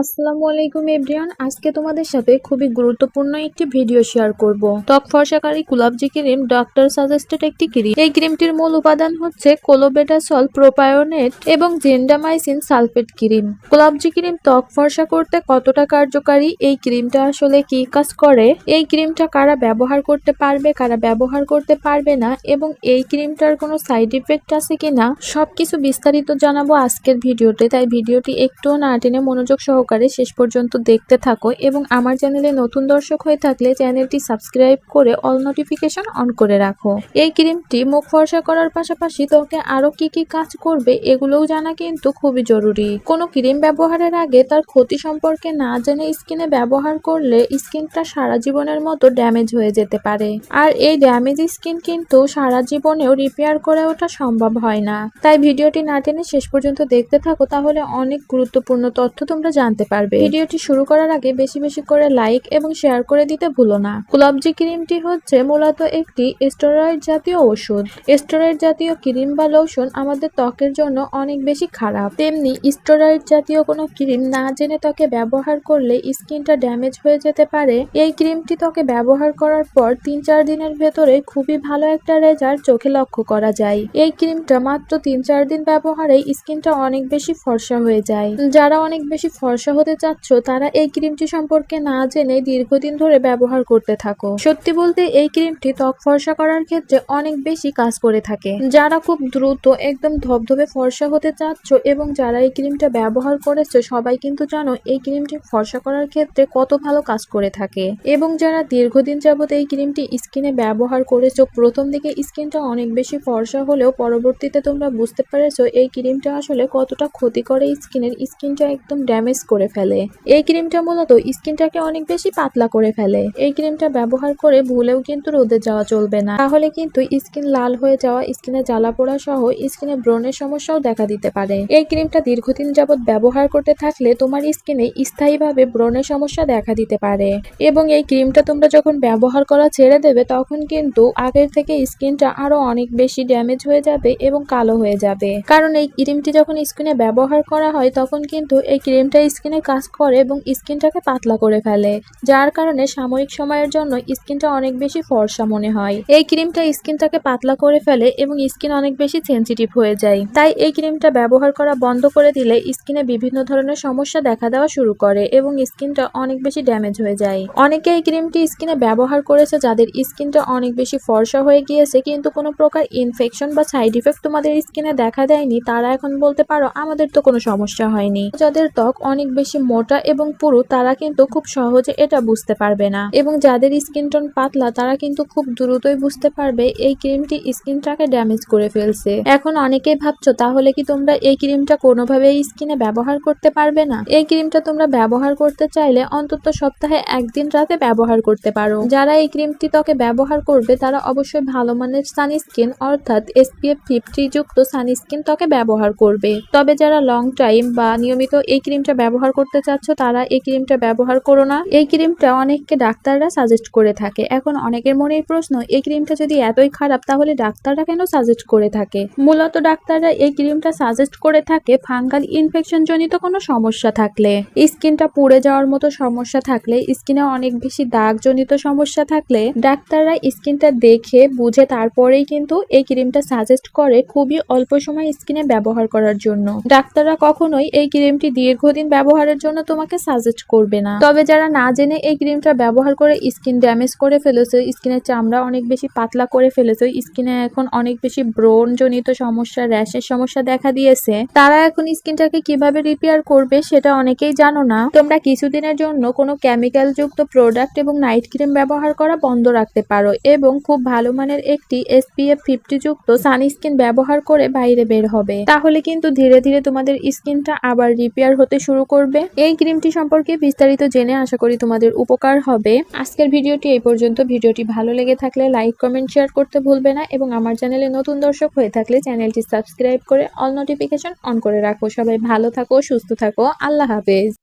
আসসালামু আলাইকুম এভরিওয়ান, আজকে তোমাদের সাথে খুবই গুরুত্বপূর্ণ একটি ভিডিও শেয়ার করব। ত্বক ফর্সাকারী কুলাবজি ক্রিম ডক্টর সাজেস্টেড একটি ক্রিম। এই ক্রিমটির মূল উপাদান হচ্ছে কোলোবেটাসল প্রোপায়োনেট এবং জেন্ডামাইসিন সালফেট ক্রিম। কুলাবজি ক্রিম ত্বক ফর্সা করতে কতটা কার্যকারী, এই ক্রিমটা আসলে কি কাজ করে? এই ক্রিমটা কারা ব্যবহার করতে পারবে, কারা ব্যবহার করতে পারবে না এবং এই ক্রিমটার কোনো সাইড ইফেক্ট আছে কিনা, সবকিছু বিস্তারিত জানাব আজকের ভিডিওতে। তাই ভিডিওটি একটুও না টেনে মনোযোগ সহকারে শেষ পর্যন্ত দেখতে থাকো এবং আমার চ্যানেলে নতুন দর্শক হয়ে থাকলে চ্যানেলটি সাবস্ক্রাইব করে অল নোটিফিকেশন অন করে রাখো। এই ক্রিমটি মুখ ফর্সা করার পাশাপাশি ত্বকে আরও কি কি কাজ করবে এগুলোও জানা কিন্তু খুবই জরুরি। কোনো ক্রিম ব্যবহারের আগে তার ক্ষতি সম্পর্কে না জেনে স্কিনে ব্যবহার করলে স্কিনটা সারা জীবনের মতো ড্যামেজ হয়ে যেতে পারে। আর এই ড্যামেজ স্কিন কিন্তু সারা জীবনেও রিপেয়ার করে ওঠা সম্ভব হয় না। তাই ভিডিওটি না টেনে শেষ পর্যন্ত দেখতে থাকো, তাহলে অনেক গুরুত্বপূর্ণ তথ্য তোমরা জানতে পারবে। ভিডিওটি শুরু করার আগে বেশি বেশি করে লাইক এবং শেয়ার করে দিতে ভুলো না। কুলাবজি ক্রিমটি হচ্ছে মূলত একটি স্টেরয়েড জাতীয় ওষুধ। স্টেরয়েড জাতীয় ক্রিম বা লোশন আমাদের ত্বকের জন্য অনেক বেশি খারাপ। তেমনি স্টেরয়েড জাতীয় কোনো ক্রিম না জেনে ত্বকে ব্যবহার করলে স্কিনটা ড্যামেজ হয়ে যেতে পারে। এই ক্রিমটি ত্বকে ব্যবহার করার পর তিন চার দিনের ভেতরে খুবই ভালো একটা রেজাল্ট চোখে লক্ষ্য করা যায়। এই ক্রিমটা মাত্র তিন চার দিন ব্যবহারে স্কিনটা অনেক বেশি ফর্সা হয়ে যায়। যারা অনেক বেশি ফর্সা হতে চাচ্ছ, তারা এই ক্রিমটি সম্পর্কে না জেনে দীর্ঘদিন ধরে ব্যবহার করতে থাকো। সত্যি বলতে, এই ক্রিমটি ত্বক ফর্সা করার ক্ষেত্রে অনেক বেশি কাজ করে থাকে। যারা খুব দ্রুত একদম ধবধবে ফর্সা হতে চাচ্ছ এবং যারা এই ক্রিমটা ব্যবহার করেছ, সবাই কিন্তু জানো এই ক্রিমটি ফর্সা করার ক্ষেত্রে কত ভালো কাজ করে থাকে। এবং যারা দীর্ঘদিন যাবত এই ক্রিমটি স্কিনে ব্যবহার করেছ, প্রথম দিকে স্কিনটা অনেক বেশি ফর্সা হলেও পরবর্তীতে তোমরা বুঝতে পেরেছ, এই ক্রিমটা আসলে কতটা ক্ষতি করে স্কিনের স্কিনটা একদম ড্যামেজ করে ফেলে। এই ক্রিমটা মূলত স্কিনটাকে অনেক বেশি পাতলা করে ফেলে। এই ক্রিমটা ব্যবহার করে ভুলেও কিন্তু রোদে যাওয়া চলবে না। তাহলে কিন্তু স্কিন লাল হয়ে যাওয়া, স্কিনে জ্বালা পোড়া সহ স্কিনে ব্রণের সমস্যাও দেখা দিতে পারে। এই ক্রিমটা দীর্ঘদিন যাবত ব্যবহার করতে থাকলে তোমার স্কিনে স্থায়ীভাবে ব্রণের সমস্যা দেখা দিতে পারে। এবং এই ক্রিমটা তোমরা যখন ব্যবহার করা ছেড়ে দেবে, তখন কিন্তু আগের থেকে স্কিনটা আরও অনেক বেশি ড্যামেজ হয়ে যাবে এবং কালো হয়ে যাবে। কারণ এই ক্রিমটি যখন স্কিনে ব্যবহার করা হয়, তখন কিন্তু এই ক্রিমটা স্কিনে কাজ করে এবং স্কিনটাকে পাতলা করে ফেলে, যার কারণে সাময়িক সময়ের জন্য স্কিনটা অনেক বেশি ফর্সা মনে হয়। এই ক্রিমটা স্কিনটাকে পাতলা করে ফেলে এবং স্কিন অনেক বেশি সেনসিটিভ হয়ে যায়। তাই এই ক্রিমটা ব্যবহার করা বন্ধ করে দিলে স্কিনে বিভিন্ন ধরনের সমস্যা দেখা দেওয়া শুরু করে এবং স্কিনটা অনেক বেশি ড্যামেজ হয়ে যায়। অনেকে এই ক্রিমটি স্কিনে ব্যবহার করেছে যাদের স্কিনটা অনেক বেশি ফর্সা হয়ে গিয়েছে, কিন্তু কোনো প্রকার ইনফেকশন বা সাইড ইফেক্ট তোমাদের স্কিনে দেখা দেয়নি, তারা এখন বলতে পারো আমাদের তো কোনো সমস্যা হয়নি। যাদের ত্বক অনেক বেশি মোটা এবং পুরু, তারা কিন্তু খুব সহজে এটা বুঝতে পারবে না। এবং যাদের স্কিন টোন পাতলা, তারা কিন্তু খুব দ্রুতই বুঝতে পারবে এই ক্রিমটি স্কিনটাকে ড্যামেজ করে ফেলছে। এখন অনেকেই ভাবছ, তাহলে কি তোমরা এই ক্রিমটা কোনোভাবে স্কিনে ব্যবহার করতে পারবে না? এই ক্রিমটা তোমরা ব্যবহার করতে চাইলে অন্তত সপ্তাহে একদিন রাতে ব্যবহার করতে পারো। যারা এই ক্রিমটি ত্বকে ব্যবহার করবে, তারা অবশ্যই ভালো মানের সানস্ক্রিন, অর্থাৎ এসপিএফ ফিফটি যুক্ত সানস্ক্রিন ত্বকে ব্যবহার করবে। তবে যারা লং টাইম বা নিয়মিত এই ক্রিমটা ব্যবহার করতে চাচ্ছ, তারা এই ক্রিমটা ব্যবহার করো না। এই ক্রিমটা অনেককে ডাক্তাররা সাজেস্ট করে থাকে। এখন অনেকের মনে প্রশ্ন, এই ক্রিমটা যদি এতই খারাপ, তাহলে ডাক্তাররা কেন সাজেস্ট করে থাকে? মূলত ডাক্তাররা এই ক্রিমটা সাজেস্ট করে থাকে ফাঙ্গাল ইনফেকশন জনিত কোনো সমস্যা থাকলে। স্কিনটা পুড়ে যাওয়ার মতো সমস্যা থাকলে, স্কিনে অনেক বেশি দাগ জনিত সমস্যা থাকলে ডাক্তাররা স্কিনটা দেখে, বুঝে তারপরেই কিন্তু এই ক্রিমটা সাজেস্ট করে খুবই অল্প সময় স্কিনে ব্যবহার করার জন্য। ডাক্তাররা কখনোই এই ক্রিমটি দীর্ঘদিন ব্যবহারের জন্য তোমাকে সাজেস্ট করবে না। তবে যারা না জেনে এই ক্রিমটা ব্যবহার করে স্কিন ড্যামেজ করে ফেলেছে স্কিনের চামড়া অনেক বেশি পাতলা করে ফেলেছে স্কিনে এখন অনেক বেশি ব্রণ জনিত সমস্যা র্যাশের সমস্যা দেখা দিয়েছে। তারা এখন স্কিনটাকে কীভাবে রিপেয়ার করবে সেটা অনেকেই জানো না। তোমরা কিছুদিনের জন্য কোনো কেমিক্যাল যুক্ত প্রোডাক্ট এবং নাইট ক্রিম ব্যবহার করা বন্ধ রাখতে পারো এবং খুব ভালো মানের একটি এসপিএফ ফিফটি যুক্ত সানস্ক্রিন ব্যবহার করে বাইরে বের হবে। তাহলে কিন্তু ধীরে ধীরে তোমাদের স্কিনটা আবার রিপেয়ার হতে শুরু করবে। এই ক্রিমটি সম্পর্কে বিস্তারিত জেনে আশা করি তোমাদের উপকার হবে। আজকের ভিডিওটি এই পর্যন্ত। ভিডিওটি ভালো লেগে থাকলে লাইক, কমেন্ট, শেয়ার করতে ভুলবে না এবং আমার চ্যানেলে নতুন দর্শক হয়ে থাকলে চ্যানেলটি সাবস্ক্রাইব করে অল নোটিফিকেশন অন করে রাখো। সবাই ভালো থাকো, সুস্থ থাকো। আল্লাহ হাফেজ।